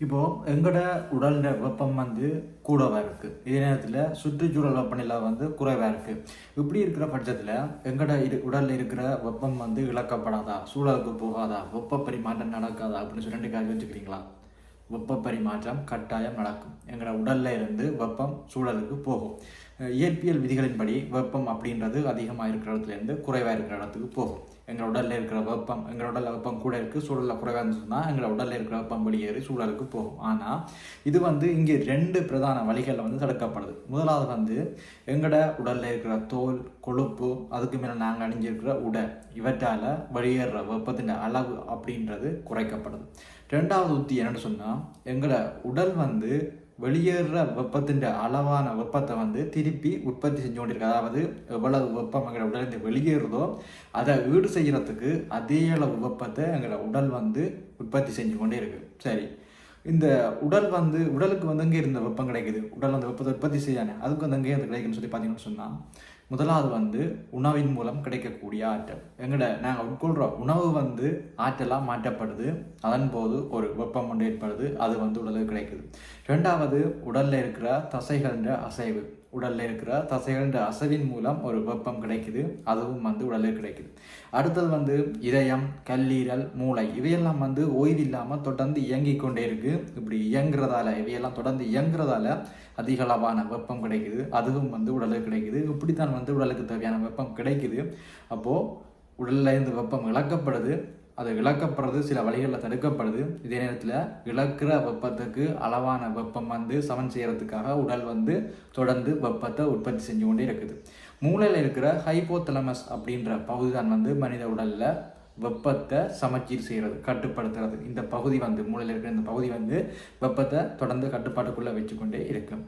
இப்போது எங்களோட உடல் வெப்பம் வந்து கூடவாக இருக்குது இதே நேரத்தில் சுற்றுச்சூழல் வெப்பநிலை வந்து குறைவாக இருக்குது இப்படி இருக்கிற பட்சத்தில் எங்களோட இரு உடலில் இருக்கிற வெப்பம் வந்து இழக்கப்படாதா? சூழலுக்கு போகாதா? வெப்ப பரிமாற்றம் நடக்காதா? அப்படின்னு சொல்லி ரெண்டு காரணம் வச்சுக்கிறீங்களா? வெப்ப பரிமாற்றம் கட்டாயம் நடக்கும். எங்களோட உடல்ல இருந்து வெப்பம் சூழலுக்கு போகும். இயற்பியல் விதிகளின்படி வெப்பம் அப்படின்றது அதிகமாக இருக்கிற இடத்துலேருந்து குறைவாக இருக்கிற இடத்துக்கு போகும். எங்கள் உடலில் இருக்கிற வெப்பம் எங்கள் உடலில் வெப்பம் கூட இருக்குது சூழலில் குறைவாக இருந்துச்சுன்னா எங்கள் உடலில் இருக்கிற வெப்பம் வெளியேறி சூழலுக்கு போகும். ஆனால் இது வந்து இங்கே ரெண்டு பிரதான வழிகளில் வந்து தடுக்கப்படுது. முதலாவது வந்து எங்களோட உடலில் இருக்கிற தோல் கொழுப்பு அதுக்கு மேலே நாங்கள் அணிஞ்சிருக்கிற உடை இவற்றால் வெளியேற வெப்பத்தின் அளவு அப்படின்றது குறைக்கப்படுது. ரெண்டாவது உத்தி என்னென்னு சொன்னால் எங்களை உடல் வந்து வெளியேற வெப்பத்தின் அளவான வெப்பத்தை வந்து திருப்பி உற்பத்தி செஞ்சு கொண்டிருக்கு அதாவது எவ்வளவு வெப்பம் எங்களோட உடலிருந்து வெளியேறுதோ அதை ஈடு செய்கிறதுக்கு அதே அளவு வெப்பத்தை எங்களோட உடல் வந்து உற்பத்தி செஞ்சு கொண்டே இருக்கு. சரி. இந்த உடல் வந்து உடலுக்கு வந்து எங்கே இருந்த வெப்பம் கிடைக்குது? உடல் அந்த வெப்பத்தை உற்பத்தி செய்யானே அதுக்கு வந்து அங்கேயே அது கிடைக்குன்னு சொல்லி பார்த்தீங்கன்னு சொன்னால் முதலாவது வந்து உணவின் மூலம் கிடைக்கக்கூடிய ஆற்றல். எங்கட நாங்கள் உட்கொள்கிற உணவு வந்து ஆற்றலாக மாற்றப்படுது. அதன் போது ஒரு வெப்பம் ஒன்று ஏற்படுது அது வந்து உடலுக்கு கிடைக்குது. ரெண்டாவது உடலில் இருக்கிற தசைகள்ன்ற அசைவு. உடலில் இருக்கிற தசைகள்ன்ற அசைவின் மூலம் ஒரு வெப்பம் கிடைக்குது அதுவும் வந்து உடலில் கிடைக்குது. அடுத்தது வந்து இதயம் கல்லீரல் மூளை இவையெல்லாம் வந்து ஓய்வு இல்லாமல் தொடர்ந்து இயங்கிக் கொண்டே இருக்கு. இப்படி இயங்குறதால இவையெல்லாம் தொடர்ந்து இயங்குறதால அதிக அளவான வெப்பம் கிடைக்குது அதுவும் வந்து உடலுக்கு கிடைக்குது. இப்படித்தான் வந்து உடலுக்கு தேவையான வெப்பம் கிடைக்குது. அப்போது உடலில் இருந்து வெப்பம் இழக்கப்படுது. அது இழக்கப்படுறது சில வழிகளில் தடுக்கப்படுது. இதே நேரத்தில் இழக்கிற வெப்பத்துக்கு அளவான வெப்பம் வந்து சமன் செய்கிறதுக்காக உடல் வந்து தொடர்ந்து வெப்பத்தை உற்பத்தி செஞ்சு கொண்டே இருக்குது. மூளையில் இருக்கிற ஹைப்போதலமஸ் அப்படின்ற பகுதி தான் வந்து மனித உடலில் வெப்பத்தை சமச்சீர் செய்கிறது கட்டுப்படுத்துறது. இந்த பகுதி வந்து மூளையில் இருக்கிற இந்த பகுதி வந்து வெப்பத்தை தொடர்ந்து கட்டுப்பாட்டுக்குள்ளே வச்சுக்கொண்டே இருக்கும்